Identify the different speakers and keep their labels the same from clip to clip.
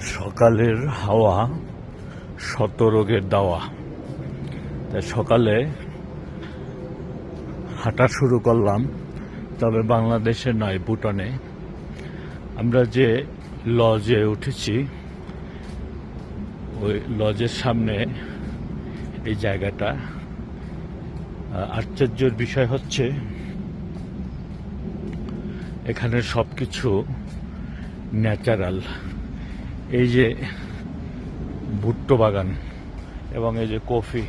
Speaker 1: সকালের হাওয়া শত রোগের দাওয়া। তাই সকালে হাঁটা শুরু করলাম, তবে বাংলাদেশে নয়, ভুটানে। আমরা যে লজে উঠেছি, ওই লজের সামনে এই জায়গাটা। আশ্চর্যের বিষয় হচ্ছে, এখানে সব কিছু ন্যাচারাল। এই যে ভুট্টো বাগান এবং এই যে কফি,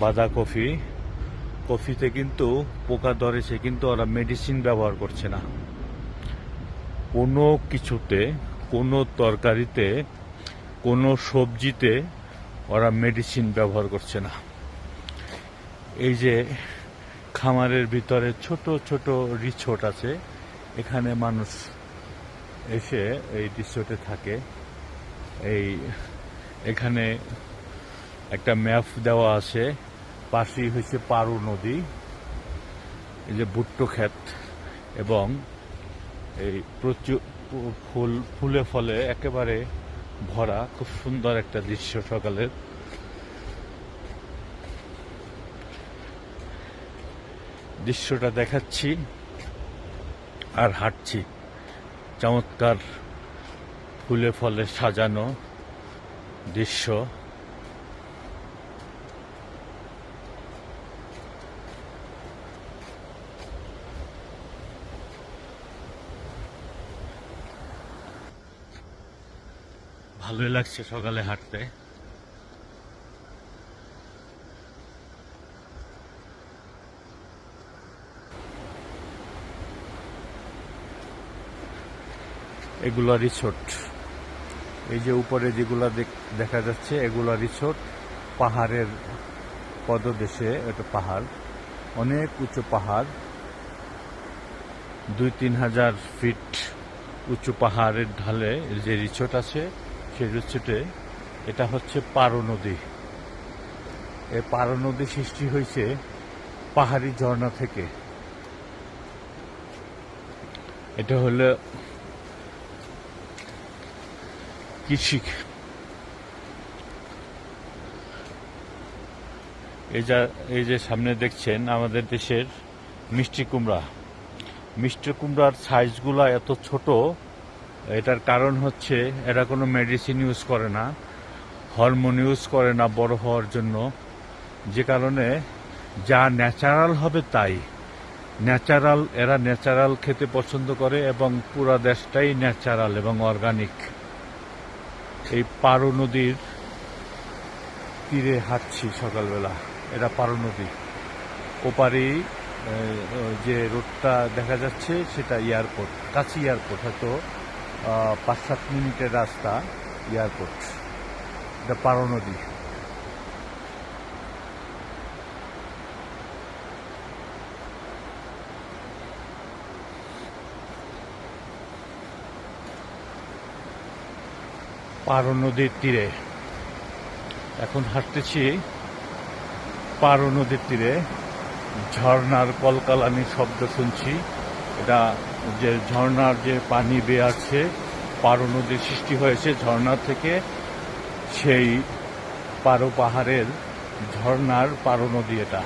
Speaker 1: বাঁধা কফি, কফিতে কিন্তু পোকা ধরেছে কিন্তু ওরা মেডিসিন ব্যবহার করছে না। কোনো কিছুতে, কোনো তরকারিতে, কোনো সবজিতে ওরা মেডিসিন ব্যবহার করছে না। এই যে খামারের ভিতরে ছোট ছোট রিছোট আছে, এখানে মানুষ এসে এই দৃশ্যতে থাকে। এই এখানে একটা ম্যাপ দেওয়া আছে। পাশেই হয়েছে পারু নদী। এই যে ভুট্টো ক্ষেত এবং এই প্রচুর ফুল, ফুলে ফলে একেবারে ভরা, খুব সুন্দর একটা দৃশ্য সকালের দৃশ্যটা দেখাচ্ছি আর হাঁটছি। চমৎকার ফুলে ফলে সাজানো দৃশ্য। ভালোই লাগছে সকালে হাঁটতে। এগুলো রিসোর্ট। এই যে উপরে যেগুলো দেখ- যাচ্ছে, এগুলো রিসোর্ট পাহাড়ের পদদেশে, এটা পাহাড়। অনেক উঁচু পাহাড়, দুই তিন হাজার ফিট উঁচু পাহাড়ের ঢালে যে রিসোর্ট আছে সেই রিসোর্টে এটা হচ্ছে পারো নদী। এই পারো নদী সৃষ্টি হয়েছে পাহাড়ি ঝর্ণা থেকে। এটা হলো কৃষি এই যা, এই যে সামনে দেখছেন আমাদের দেশের মিষ্টি কুমড়া। মিষ্টি কুমড়ার সাইজগুলো এত ছোট, এটার কারণ হচ্ছে এরা কোনো মেডিসিন ইউজ করে না হরমোন ইউজ করে না বড় হওয়ার জন্য। যে কারণে যা ন্যাচারাল হবে তাই। ন্যাচারাল এরা ন্যাচারাল খেতে পছন্দ করে এবং পুরা দেশটাই ন্যাচারাল এবং অর্গানিক এই পারো নদীর তীরে হাঁটছি সকালবেলা। এটা পারো নদী। ওপারে যে রোডটা দেখা যাচ্ছে সেটা এয়ারপোর্ট, কাছি এয়ারপোর্ট, হয়তো পাঁচ সাত মিনিটের রাস্তা এয়ারপোর্ট। এটা পারো নদী। পারো নদীর তীরে। এখন হাঁটতেছি পারো নদীর তীরে। ঝর্ণার কলকালানি শব্দ শুনছি। এটা যে ঝর্ণার যে পানি বেয়ে আছে পারো নদীর সৃষ্টি হয়েছে ঝর্ণা থেকে। সেই পারো পাহাড়ের ঝর্ণার পারো নদী এটা।